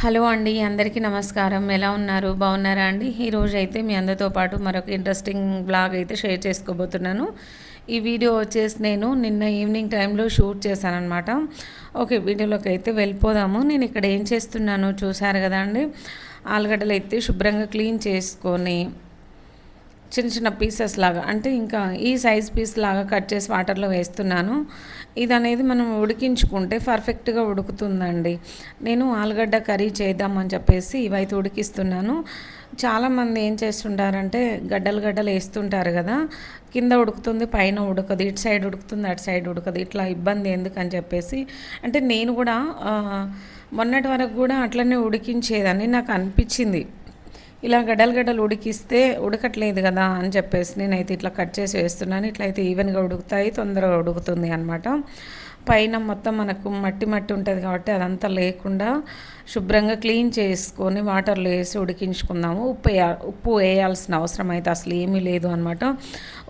Hello అండి అందరికీ నమస్కారం. ఎలా ఉన్నారు? బాగున్నారా అండి? ఈరోజు అయితే మీ అందరితో పాటు మరొక ఇంట్రెస్టింగ్ బ్లాగ్ అయితే షేర్ చేసుకోబోతున్నాను. ఈ వీడియో వచ్చేసి నేను నిన్న ఈవినింగ్ టైంలో షూట్ చేశానమాట ఓకే వీడియోలోకి అయితే వెళ్ళిపోదాము. నేను ఇక్కడ ఏం చేస్తున్నాను చూసారు కదా అండి? ఆలుగడ్డలు అయితే శుభ్రంగా క్లీన్ చేసుకొని చిన్న చిన్న పీసెస్ లాగా అంటే ఇంకా ఈ సైజ్ పీస్ లాగా కట్ చేసి వాటర్లో వేస్తున్నాను. ఇది అనేది మనం ఉడికించుకుంటే పర్ఫెక్ట్గా ఉడుకుతుందండి. నేను ఆలుగడ్డ కర్రీ చేద్దామని చెప్పేసి ఇవైతే ఉడికిస్తున్నాను. చాలామంది ఏం చేస్తుంటారంటే గడ్డలు గడ్డలు వేస్తుంటారు కదా కింద ఉడుకుతుంది పైన ఉడకదు ఇటు సైడ్ ఉడుకుతుంది అటు సైడ్ ఉడకదు ఇట్లా ఇబ్బంది ఎందుకని చెప్పేసి. అంటే నేను కూడా మొన్నటి వరకు కూడా అట్లనే ఉడికించేదని నాకు అనిపించింది. ఇలా గడ్డలు గడ్డలు ఉడికిస్తే ఉడకట్లేదు కదా అని చెప్పేసి నేనైతే ఇట్లా కట్ చేసి వేస్తున్నాను. ఇట్లయితే ఈవెన్గా ఉడుకుతాయి తొందరగా ఉడుకుతుంది అనమాట పైన మొత్తం మనకు మట్టి మట్టి ఉంటుంది కాబట్టి అదంతా లేకుండా శుభ్రంగా క్లీన్ చేసుకొని వాటర్లో వేసి ఉడికించుకుందాము. ఉప్పు ఉప్పు వేయాల్సిన అవసరం అయితే అసలు ఏమీ లేదు అనమాట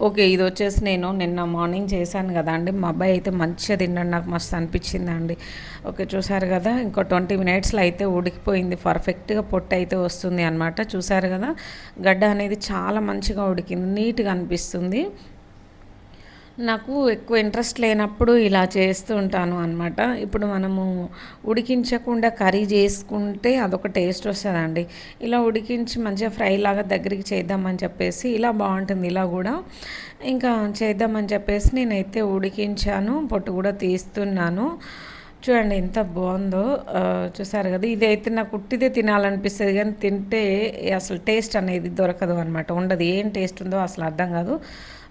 ఓకే ఇది వచ్చేసి నేను నిన్న మార్నింగ్ చేశాను కదా అండి. మా అబ్బాయి అయితే మంచిగా తిన్నాడు నాకు మస్తు అనిపించింది అండి. ఓకే చూసారు కదా ఇంకో ట్వంటీ మినిట్స్లో అయితే ఉడికిపోయింది. పర్ఫెక్ట్గా పొట్టు అయితే వస్తుంది అనమాట చూసారు కదా గడ్డ అనేది చాలా మంచిగా ఉడికింది నీట్గా అనిపిస్తుంది. నాకు ఎక్కువ ఇంట్రెస్ట్ లేనప్పుడు ఇలా చేస్తూ ఉంటాను అనమాట ఇప్పుడు మనము ఉడికించకుండా కర్రీ చేసుకుంటే అదొక టేస్ట్ వస్తుందండి. ఇలా ఉడికించి మంచిగా ఫ్రై లాగా దగ్గరికి చేద్దామని చెప్పేసి ఇలా బాగుంటుంది ఇలా కూడా. ఇంకా చేద్దామని చెప్పేసి నేనైతే ఉడికించాను పొట్టు కూడా తీస్తున్నాను. చూడండి ఎంత బాగుందో చూసారు కదా ఇదైతే నాకు ఉట్టిదే తినాలనిపిస్తుంది కానీ తింటే అసలు టేస్ట్ అనేది దొరకదు అనమాట ఉండదు ఏం టేస్ట్ ఉందో అసలు అర్థం కాదు.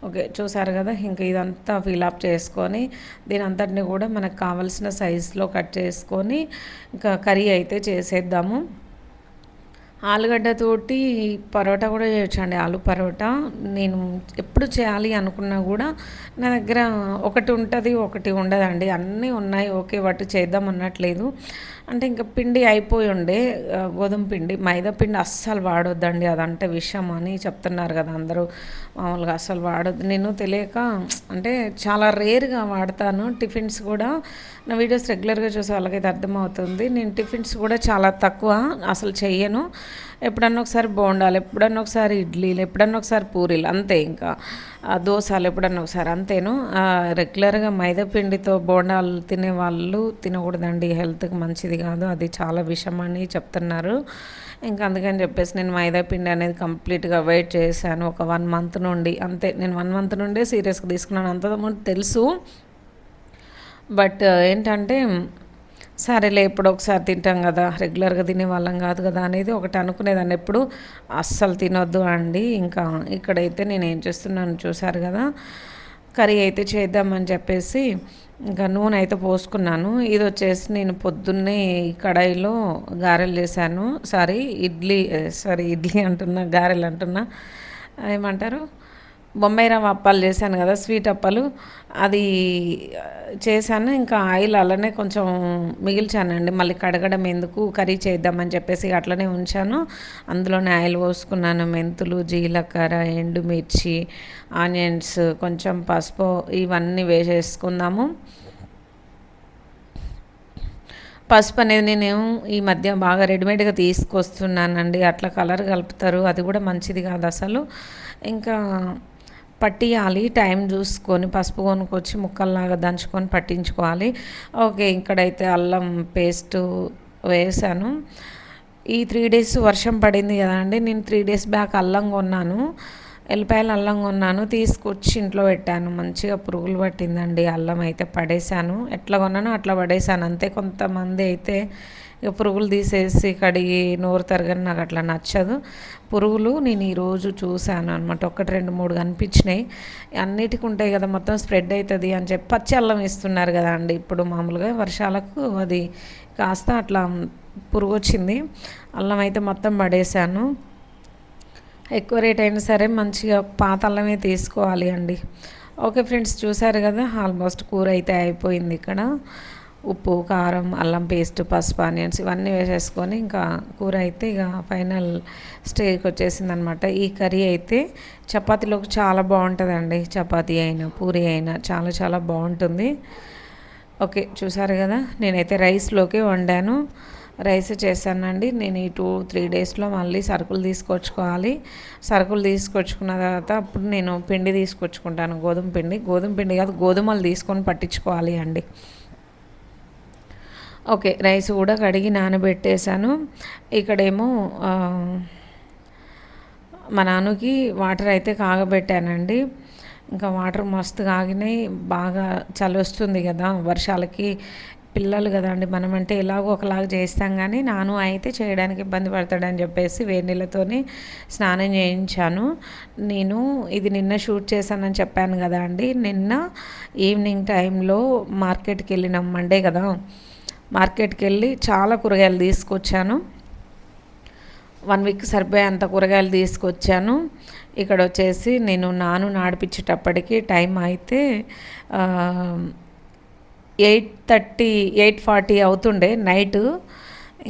ఓకే చూసారు కదా ఇంకా ఇదంతా ఫిలప్ చేసుకొని దీని అంతటిని కూడా మనకు కావలసిన సైజులో కట్ చేసుకొని ఇంకా కర్రీ అయితే చేసేద్దాము. ఆలుగడ్డతోటి పరోటా కూడా చేయొచ్చండి ఆలు పరోటా. నేను ఎప్పుడు చేయాలి అనుకున్నా కూడా నా దగ్గర ఒకటి ఉంటుంది ఒకటి ఉండదండి. అన్నీ ఉన్నాయి ఓకే వాటి చేద్దాం అన్నట్లేదు. అంటే ఇంకా పిండి అయిపోయి ఉండే గోధుమ పిండి మైదా పిండి అస్సలు వాడొద్దండి అదంటే విషయం అని చెప్తున్నారు కదా అందరూ. మామూలుగా అస్సలు వాడొద్దు. నేను తెలియక అంటే చాలా రేర్గా వాడతాను టిఫిన్స్ కూడా. నా వీడియోస్ రెగ్యులర్గా చూసే వాళ్ళకైతే అర్థమవుతుంది. నేను టిఫిన్స్ కూడా చాలా తక్కువ అసలు చెయ్యను. ఎప్పుడన్నా ఒకసారి బోండాలు ఎప్పుడన్నా ఒకసారి ఇడ్లీలు ఎప్పుడన్నా ఒకసారి పూరీలు అంతే ఇంకా. దోశలు ఎప్పుడన్నా ఒకసారి అంతేను. రెగ్యులర్గా మైదాపిండితో బోండాలు తినే వాళ్ళు తినకూడదండి. హెల్త్కి మంచిది కాదు. అది చాలా విషమని అని చెప్తున్నారు. ఇంకా అందుకని చెప్పేసి నేను మైదాపిండి అనేది కంప్లీట్గా వెయిట్ చేశాను. ఒక వన్ మంత్ నుండి అంతే. నేను వన్ మంత్ నుండే సీరియస్గా తీసుకున్నాను. అంత తెలుసు. బట్ ఏంటంటే సరేలే ఎప్పుడో ఒకసారి తింటాం కదా రెగ్యులర్గా తినే వాళ్ళం కాదు కదా అనేది ఒకటి అనుకునేదాన్ని. ఎప్పుడు అస్సలు తినొద్దు అండి. ఇంకా ఇక్కడైతే నేను ఏం చేస్తున్నాను చూసారు కదా కర్రీ అయితే చేద్దామని చెప్పేసి ఇంకా నూనె అయితే పోసుకున్నాను. ఇది వచ్చేసి నేను పొద్దున్నే కడాయిలో గారెలు చేశాను. సారీ ఇడ్లీ సారీ ఇడ్లీ అంటున్నా గారెలు అంటున్నా. ఏమంటారు? బొంబాయి రవ్వ అప్పాలు చేశాను కదా స్వీట్ అప్పాలు. అది చేశాను. ఇంకా ఆయిల్ అలానే కొంచెం మిగిల్చానండి. మళ్ళీ కడగడం ఎందుకు కర్రీ చేద్దామని చెప్పేసి అట్లనే ఉంచాను. అందులోనే ఆయిల్ పోసుకున్నాను. మెంతులు జీలకర్ర ఎండుమిర్చి ఆనియన్స్ కొంచెం పసుపు ఇవన్నీ వేసేసుకుందాము. పసుపు అనేది నేను ఈ మధ్య బాగా రెడీమేడ్గా తీసుకొస్తున్నానండి. అట్లా కలర్ కలుపుతారు. అది కూడా మంచిది కాదు అసలు. ఇంకా పట్టియాలి టైం చూసుకొని పసుపు కొనుక్కొచ్చి ముక్కల్లాగా దంచుకొని పట్టించుకోవాలి. ఓకే ఇక్కడైతే అల్లం పేస్ట్ వేసాను. ఈ త్రీ డేస్ వర్షం పడింది కదా అండి నేను త్రీ డేస్ బ్యాక్ అల్లం కొన్నాను. ఎల్లిపాయలు అల్లం కొన్నాను తీసుకొచ్చి ఇంట్లో పెట్టాను. మంచిగా పురుగులు పట్టిందండి. అల్లం అయితే పడేశాను. ఎట్లా కొన్నానో అట్లా పడేశాను. అంతే కొంతమంది అయితే ఇక పురుగులు తీసేసి కడిగి నోరు తరగని నాకు అట్లా నచ్చదు. పురుగులు నేను ఈరోజు చూశాను అనమాట ఒకటి రెండు మూడు కనిపించినాయి. అన్నిటికి ఉంటాయి కదా మొత్తం స్ప్రెడ్ అవుతుంది అని చెప్పి పచ్చి అల్లం ఇస్తున్నారు కదా అండి. ఇప్పుడు మామూలుగా వర్షాలకు అది కాస్త అట్లా పురుగు వచ్చింది అల్లం అయితే మొత్తం పడేశాను. ఎక్కువ రేట్ అయినా సరే మంచిగా పాత అల్లమే తీసుకోవాలి అండి. ఓకే ఫ్రెండ్స్ చూసారు కదా ఆల్మోస్ట్ కూర అయితే అయిపోయింది ఇక్కడ. ఉప్పు కారం అల్లం పేస్ట్ పసుపు ఆనియన్స్ ఇవన్నీ వేసేసుకొని ఇంకా కూర అయితే ఇక ఫైనల్ స్టేజ్కి వచ్చేసింది అనమాట ఈ కర్రీ అయితే చపాతీలోకి చాలా బాగుంటుందండి. చపాతీ అయినా పూరి అయినా చాలా చాలా బాగుంటుంది. ఓకే చూసారు కదా నేనైతే రైస్లోకి వండాను. రైస్ చేశానండి. నేను ఈ టూ త్రీ డేస్లో మళ్ళీ సరుకులు తీసుకొచ్చుకోవాలి. సరుకులు తీసుకొచ్చుకున్న తర్వాత అప్పుడు నేను పిండి తీసుకొచ్చుకుంటాను. గోధుమ పిండి. గోధుమ పిండి కాదు గోధుమలు తీసుకొని పట్టించుకోవాలి అండి. ఓకే రైస్ కూడా కడిగి నానబెట్టేశాను. ఇక్కడేమో మా నాన్నకి వాటర్ అయితే కాగబెట్టానండి. ఇంకా వాటర్ మస్తు కాగినాయి. బాగా చలి వస్తుంది కదా వర్షాలకి పిల్లలు కదండి మనం అంటే ఎలాగో ఒకలాగా చేస్తాం కానీ నాను అయితే చేయడానికి ఇబ్బంది పడతాడని చెప్పేసి వేడి నీళ్ళతోనే స్నానం చేయించాను. నేను ఇది నిన్న షూట్ చేశానని చెప్పాను కదా అండి. నిన్న ఈవినింగ్ టైంలో మార్కెట్కి వెళ్ళినాం మండే కదా. మార్కెట్కి వెళ్ళి చాలా కూరగాయలు తీసుకొచ్చాను. వన్ వీక్ సరిపోయేంత కూరగాయలు తీసుకొచ్చాను. ఇక్కడ వచ్చేసి నేను నాను నాడిపించేటప్పటికి టైం అయితే ఎయిట్ థర్టీ ఎయిట్ ఫార్టీ అవుతుండే నైట్.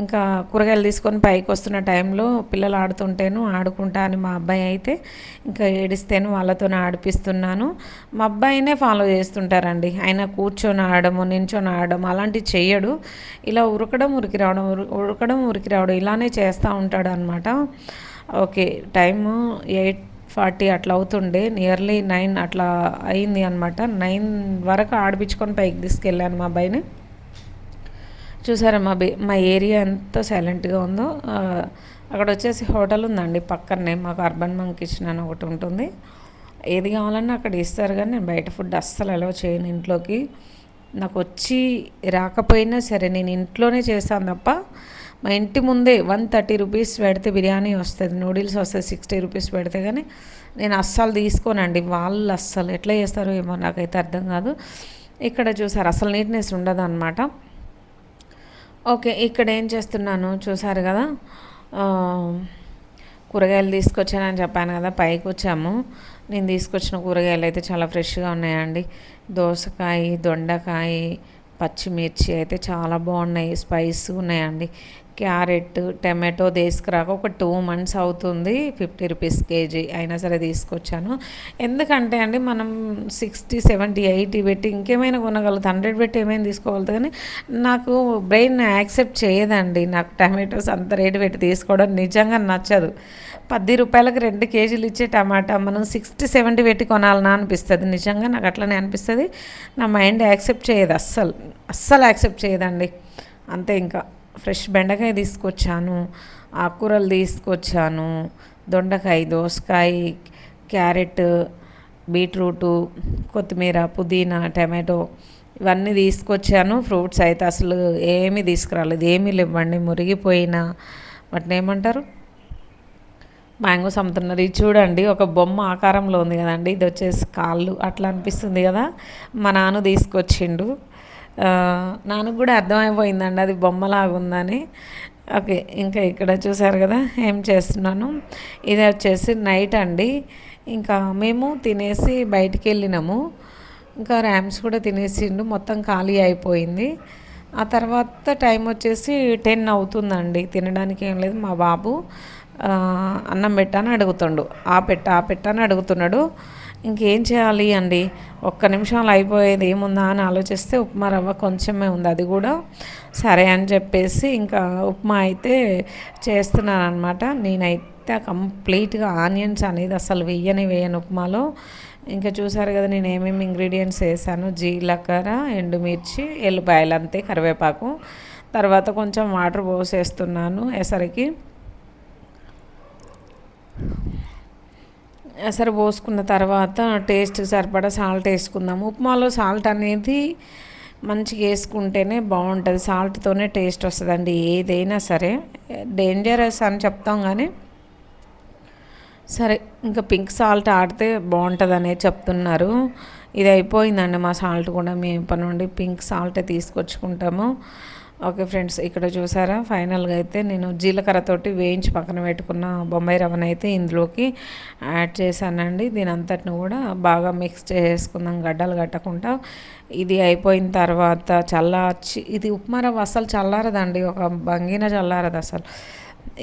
ఇంకా కూరగాయలు తీసుకొని పైకి వస్తున్న టైంలో పిల్లలు ఆడుతుంటేను ఆడుకుంటా అని మా అబ్బాయి అయితే ఇంకా ఏడిస్తేను వాళ్ళతోనే ఆడిపిస్తున్నాను. మా అబ్బాయినే ఫాలో చేస్తుంటారండి. ఆయన కూర్చొని ఆడము నించొని ఆడడం అలాంటివి చెయ్యడు ఇలా ఉరకడం ఉరికి రావడం ఉరకడం ఉరికి రావడం ఇలానే చేస్తూ ఉంటాడు అనమాట ఓకే టైము ఎయిట్ ఫార్టీ అట్లా అవుతుండే. నియర్లీ నైన్ అట్లా అయింది అనమాట నైన్ వరకు ఆడిపించుకొని పైకి తీసుకెళ్ళాను మా అబ్బాయిని. చూసారా మా బే మా ఏరియా ఎంత సైలెంట్గా ఉందో. అక్కడ వచ్చేసి హోటల్ ఉందండి పక్కనే. మాకు అర్బన్ మంక్ కిచెన్ అని ఒకటి ఉంటుంది. ఏది కావాలన్నా అక్కడ ఇస్తారు కానీ నేను బయట ఫుడ్ అస్సలు అలవ్ చేయను ఇంట్లోకి. నాకు వచ్చి రాకపోయినా సరే నేను ఇంట్లోనే చేస్తాను తప్ప మా ఇంటి ముందే వన్ థర్టీ రూపీస్ పెడితే బిర్యానీ వస్తుంది. నూడిల్స్ వస్తుంది సిక్స్టీ రూపీస్ పెడితే కానీ నేను అస్సలు తీసుకోనండి. వాళ్ళు అస్సలు ఎట్లా చేస్తారో ఏమో నాకైతే అర్థం కాదు. ఇక్కడ చూసారు అసలు నీట్నెస్ ఉండదు అనమాట ఓకే ఇక్కడ ఏం చేస్తున్నాను చూసారు కదా? కూరగాయలు తీసుకొచ్చానని చెప్పాను కదా పైకి వచ్చాము నేను తీసుకొచ్చిన కూరగాయలు అయితే చాలా ఫ్రెష్గా ఉన్నాయండి. దోసకాయ దొండకాయ పచ్చిమిర్చి అయితే చాలా బాగున్నాయి స్పైస్ ఉన్నాయండి. క్యారెట్ టమాటో తీసుకురాక ఒక టూ మంత్స్ అవుతుంది ఫిఫ్టీ రూపీస్ కేజీ అయినా సరే తీసుకొచ్చాను. ఎందుకంటే అండి మనం సిక్స్టీ సెవెంటీ ఎయిటీ పెట్టి ఇంకేమైనా కొనగలుగుతా హండ్రెడ్ పెట్టి ఏమైనా తీసుకోగలుగుతా కానీ నాకు బ్రెయిన్ యాక్సెప్ట్ చేయదండి. నాకు టమాటోస్ అంత రేటు పెట్టి తీసుకోవడం నిజంగా నచ్చదు. పది రూపాయలకు రెండు కేజీలు ఇచ్చే టమాటా మనం సిక్స్టీ సెవెంటీ పెట్టి కొనాలన్నా అనిపిస్తుంది. నిజంగా నాకు అట్లనే అనిపిస్తుంది. నా మైండ్ యాక్సెప్ట్ చేయదు అస్సలు. అస్సలు యాక్సెప్ట్ చేయదండి. అంతే ఇంకా. ఫ్రెష్ బెండకాయ తీసుకొచ్చాను ఆకుకూరలు తీసుకొచ్చాను దొండకాయ దోసకాయ క్యారెట్ బీట్రూటు కొత్తిమీర పుదీనా టమాటో ఇవన్నీ తీసుకొచ్చాను. ఫ్రూట్స్ అయితే అసలు ఏమీ తీసుకురాలేదు ఏమీ లేవండి మురిగిపోయిన. వాటిని ఏమంటారు? మ్యాంగోస్ అమ్ముతున్నారు ఇది చూడండి ఒక బొమ్మ ఆకారంలో ఉంది కదండి ఇది వచ్చేసి కాళ్ళు అట్లా అనిపిస్తుంది కదా. మా నాన్న తీసుకొచ్చిండు. నాకు కూడా అర్థమైపోయిందండి అది బొమ్మలాగుందని ఓకే ఇంకా ఇక్కడ చూసారు కదా ఏం చేస్తున్నాను? ఇది వచ్చేసి నైట్ అండి. ఇంకా మేము తినేసి బయటికి వెళ్ళినాము ఇంకా ర్యామ్స్ కూడా తినేసిండు మొత్తం ఖాళీ అయిపోయింది. ఆ తర్వాత టైం వచ్చేసి టెన్ అవుతుందండి తినడానికి ఏం లేదు. మా బాబు అన్నం పెట్టాను అడుగుతుండు. ఆ పెట్ట ఆ పెట్టని అడుగుతున్నాడు. ఇంకేం చేయాలి అండి? ఒక్క నిమిషంలో అయిపోయేది ఏముందా అని ఆలోచిస్తే ఉప్మా రవ్వ కొంచెమే ఉంది అది కూడా సరే అని చెప్పేసి ఇంకా ఉప్మా అయితే చేస్తున్నాను అనమాట నేనైతే కంప్లీట్గా ఆనియన్స్ అనేది అసలు వెయ్యని వేయను ఉప్మాలో. ఇంకా చూసారు కదా నేను ఏమేమి ఇంగ్రీడియంట్స్ వేసాను? జీలకర్ర ఎండుమిర్చి ఎల్లిపాయలు అంతే కరివేపాకు. తర్వాత కొంచెం వాటర్ పోసేస్తున్నాను ఎసరికి ఎసరు పోసుకున్న తర్వాత టేస్ట్ సరిపడా సాల్ట్ వేసుకుందాము. ఉప్మాలో సాల్ట్ అనేది మంచిగా వేసుకుంటేనే బాగుంటుంది. సాల్ట్తోనే టేస్ట్ వస్తుందండి. ఏదైనా సరే డేంజరస్ అని చెప్తాం కానీ సరే ఇంకా పింక్ సాల్ట్ ఆడితే బాగుంటుంది అనేది చెప్తున్నారు. ఇది అయిపోయిందండి మా సాల్ట్ కూడా. మేము పని ఉండి పింక్ సాల్ట్ తీసుకొచ్చుకుంటాము. ఓకే ఫ్రెండ్స్ ఇక్కడ చూసారా? ఫైనల్గా అయితే నేను జీలకర్రతోటి వేయించి పక్కన పెట్టుకున్న బొంబాయి రవ్వను అయితే ఇందులోకి యాడ్ చేశానండి. దీని అంతటిని కూడా బాగా మిక్స్ చేసుకుందాం గడ్డలు కట్టకుండా. ఇది అయిపోయిన తర్వాత చల్లార్చి ఇది ఉప్మా రవ్వ అసలు చల్లారదండి ఒక బంగిన చల్లారదు అసలు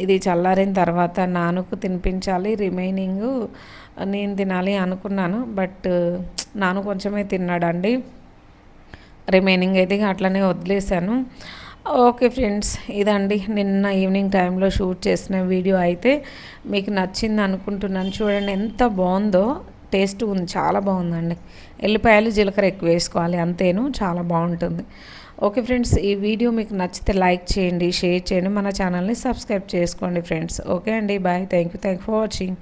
ఇది చల్లారిన తర్వాత నానుకు తినిపించాలి రిమైనింగ్ నేను తినాలి అనుకున్నాను బట్ నాను కొంచెమే తిన్నాడండి. రిమైనింగ్ అయితే అట్లనే వదిలేసాను ఓకే ఫ్రెండ్స్ ఇదండి నిన్న ఈవినింగ్ టైంలో షూట్ చేసిన వీడియో అయితే. మీకు నచ్చింది అనుకుంటున్నాను. చూడండి ఎంత బాగుందో టేస్ట్ ఉంది చాలా బాగుందండి. ఎల్లిపాయలు జీలకర్ర ఎక్కువ వేసుకోవాలి అంతేను చాలా బాగుంటుంది. ఓకే ఫ్రెండ్స్ ఈ వీడియో మీకు నచ్చితే లైక్ చేయండి షేర్ చేయండి. మన ఛానల్ని సబ్స్క్రైబ్ చేసుకోండి ఫ్రెండ్స్. ఓకే అండి bye thank you thank for watching.